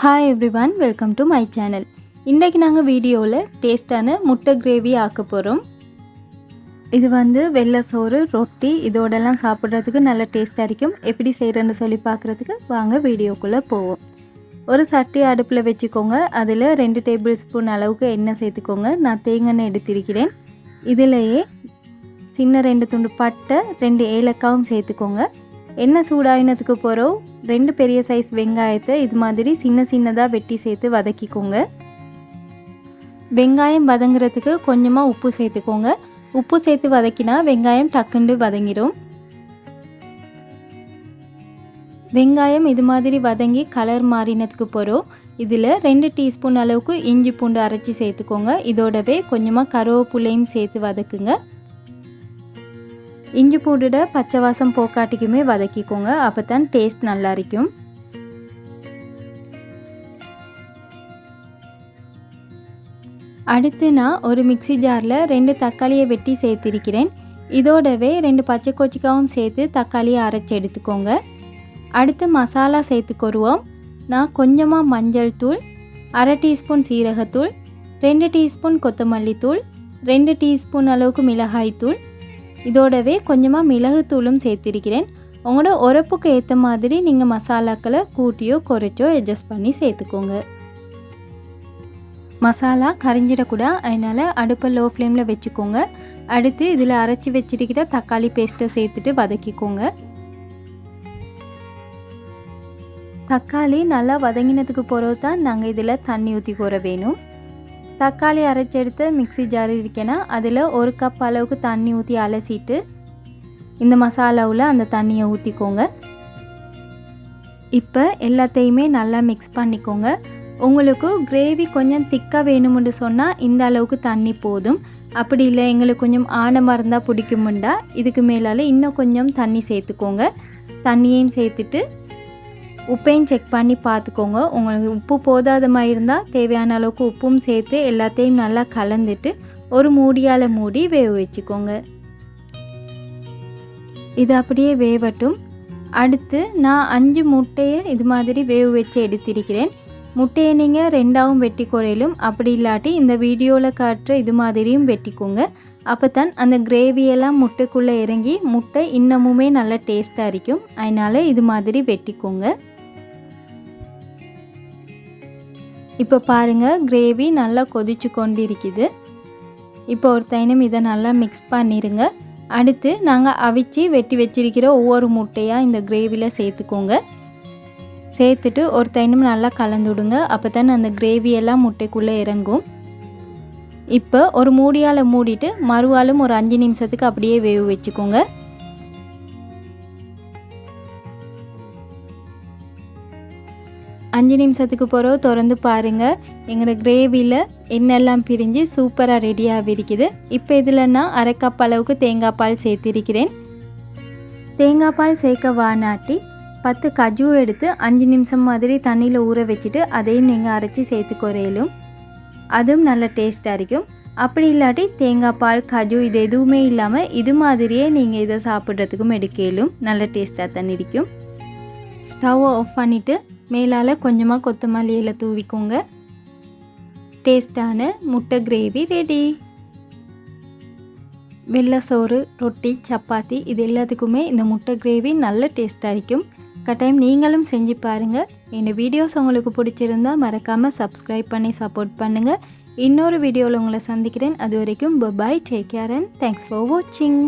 Hi everyone welcome to my channel இன்றைக்கி நாங்கள் வீடியோவில் டேஸ்ட்டான முட்டை கிரேவி ஆக்க போகிறோம் இது வந்து வெள்ளை சோறு ரொட்டி இதோடெல்லாம் சாப்பிட்றதுக்கு நல்ல டேஸ்ட்டாக இருக்கும். எப்படி செய்கிறேன்னு சொல்லி பார்க்குறதுக்கு வாங்க வீடியோக்குள்ளே போவோம். ஒரு சட்டி அடுப்பில் வச்சுக்கோங்க. அதில் ரெண்டு டேபிள் ஸ்பூன் அளவுக்கு எண்ணெய் சேர்த்துக்கோங்க. நான் தேங்காய் எடுத்திருக்கிறேன். இதிலேயே சின்ன ரெண்டு துண்டு பட்டை ரெண்டு ஏலக்காவும் சேர்த்துக்கோங்க. எண்ணெய் சூடாயினத்துக்கு போகிறோம் ரெண்டு பெரிய சைஸ் வெங்காயத்தை இது மாதிரி சின்ன சின்னதாக வெட்டி சேர்த்து வதக்கிக்கோங்க. வெங்காயம் வதங்குறதுக்கு கொஞ்சமாக உப்பு சேர்த்துக்கோங்க. உப்பு சேர்த்து வதக்கினா வெங்காயம் டக்குண்டு வதங்கிடும் வெங்காயம் இது மாதிரி வதங்கி கலர் மாறினதுக்கு போகிறோம் இதில் ரெண்டு டீஸ்பூன் அளவுக்கு இஞ்சி பூண்டு அரைச்சி சேர்த்துக்கோங்க. இதோடவே கொஞ்சமாக கருவேப்பிலையும் சேர்த்து வதக்குங்க. இஞ்சி பூண்டுட பச்சை வாசம் போக்காட்டிக்குமே வதக்கிக்கோங்க அப்போ தான் டேஸ்ட் நல்லா இருக்கும் அடுத்து நான் ஒரு மிக்சி ஜாரில் ரெண்டு தக்காளியை வெட்டி சேர்த்திருக்கிறேன். இதோடவே ரெண்டு பச்சை கொச்சிக்காவும் சேர்த்து தக்காளியை அரைச்சி எடுத்துக்கோங்க. அடுத்து மசாலா சேர்த்துக்கொருவோம் நான் கொஞ்சமாக மஞ்சள் தூள் அரை டீஸ்பூன் சீரகத்தூள் ரெண்டு டீஸ்பூன் கொத்தமல்லி தூள் ரெண்டு டீஸ்பூன் அளவுக்கு மிளகாய் தூள் இதோடவே கொஞ்சமாக மிளகுத்தூளும் சேர்த்திருக்கிறேன். உங்களோட உரப்புக்கு ஏற்ற மாதிரி நீங்கள் மசாலாக்களை கூட்டியோ குறைச்சோ அட்ஜஸ்ட் பண்ணி சேர்த்துக்கோங்க. மசாலா கரைஞ்சிடக்கூடா அதனால் அடுப்பை லோ ஃப்ளேமில் வச்சுக்கோங்க. அடுத்து இதில் அரைச்சி வச்சிருக்கிற தக்காளி பேஸ்ட்டை சேர்த்துட்டு வதக்கிக்கோங்க. தக்காளி நல்லா வதங்கினதுக்கு பிறகு தான் நாங்கள் இதில் தண்ணி ஊற்றி கூற வேணும். தக்காளி அரைச்சி எடுத்து மிக்சி ஜார் இருக்கேன்னா அதில் ஒரு கப் அளவுக்கு தண்ணி ஊற்றி அலசிட்டு இந்த மசாலாவில் அந்த தண்ணியை ஊற்றிக்கோங்க இப்போ எல்லாத்தையுமே நல்லா மிக்ஸ் பண்ணிக்கோங்க. உங்களுக்கு கிரேவி கொஞ்சம் திக்காக வேணும்னு சொன்னால் இந்த அளவுக்கு தண்ணி போதும். அப்படி இல்லை எங்களுக்கு கொஞ்சம் ஆழமாக இருந்தால் பிடிக்குமுண்டா இதுக்கு மேலால் இன்னும் கொஞ்சம் தண்ணி சேர்த்துக்கோங்க. தண்ணியையும் சேர்த்துட்டு உப்பையும் செக் பண்ணி பார்த்துக்கோங்க. உங்களுக்கு உப்பு போதாத மாதிரி இருந்தால் தேவையான அளவுக்கு உப்பும் சேர்த்து எல்லாத்தையும் நல்லா கலந்துட்டு ஒரு மூடியால் மூடி வேக வச்சுக்கோங்க. இது அப்படியே வேவட்டும். அடுத்து நான் அஞ்சு முட்டையை இது மாதிரி வேக வச்சு எடுத்திருக்கிறேன். முட்டையை நீங்கள் ரெண்டாவும் வெட்டி குறையிலும். அப்படி இல்லாட்டி இந்த வீடியோவில் காட்டுற இது மாதிரியும் வெட்டிக்கோங்க. அப்போ தான் அந்த கிரேவியெல்லாம் முட்டைக்குள்ளே இறங்கி முட்டை இன்னமுமே நல்லா டேஸ்ட்டாக இருக்கும் அதனால் இது மாதிரி வெட்டிக்கோங்க. இப்போ பாருங்கள் கிரேவி நல்லா கொதிச்சு கொண்டிருக்குது. இப்போ ஒரு தைனம் இதை நல்லா மிக்ஸ் பண்ணிடுங்க அடுத்து நாங்கள் அவிச்சு வெட்டி வச்சிருக்கிற ஒவ்வொரு முட்டையாக இந்த கிரேவியில் சேர்த்துக்கோங்க. சேர்த்துட்டு ஒரு தைனம் நல்லா கலந்து விடுங்க. அப்போ தான் அந்த கிரேவியெல்லாம் முட்டைக்குள்ளே இறங்கும். இப்போ ஒரு மூடியால் மூடிட்டு மறுவாலும் ஒரு அஞ்சு நிமிஷத்துக்கு அப்படியே வேவு வச்சுக்கோங்க. அஞ்சு நிமிஷத்துக்கு பிறகு திறந்து பாருங்கள் எங்களோட கிரேவியில் எண்ணெல்லாம் பிரிஞ்சு சூப்பராக ரெடியாக இருக்குது. இப்போ இதில் நான் அரைக்கப் அளவுக்கு தேங்காய் பால் சேர்த்திருக்கிறேன். தேங்காய் பால் சேர்க்க வானாட்டி பத்து கஜு எடுத்து அஞ்சு நிமிஷம் மாதிரி தண்ணியில் ஊற வச்சுட்டு அதையும் நீங்கள் அரைச்சி சேர்த்து குறையலும் அதுவும் நல்ல டேஸ்ட்டாக இருக்கும். அப்படி இல்லாட்டி தேங்காய் பால் கஜு இது எதுவுமே இல்லாமல் இது மாதிரியே நீங்கள் இதை சாப்பிட்றதுக்கும் எடுக்கலும் நல்ல டேஸ்ட்டாக தான் இருக்கும். ஸ்டவ்வை ஆஃப் பண்ணிவிட்டு மேலால் கொஞ்சமாக கொத்தமல்லி இலை தூவிக்கோங்க. டேஸ்டான முட்டை கிரேவி ரெடி. வெள்ளை சோறு ரொட்டி சப்பாத்தி இது எல்லாத்துக்குமே இந்த முட்டை கிரேவி நல்ல டேஸ்ட்டாக இருக்கும். கட்டாயம் நீங்களும் செஞ்சு பாருங்கள் இந்த வீடியோஸ் உங்களுக்கு பிடிச்சிருந்தா மறக்காமல் சப்ஸ்கிரைப் பண்ணி சப்போர்ட் பண்ணுங்கள் இன்னொரு வீடியோவில் உங்களை சந்திக்கிறேன். அது வரைக்கும் bye bye take care and thanks for வாட்சிங்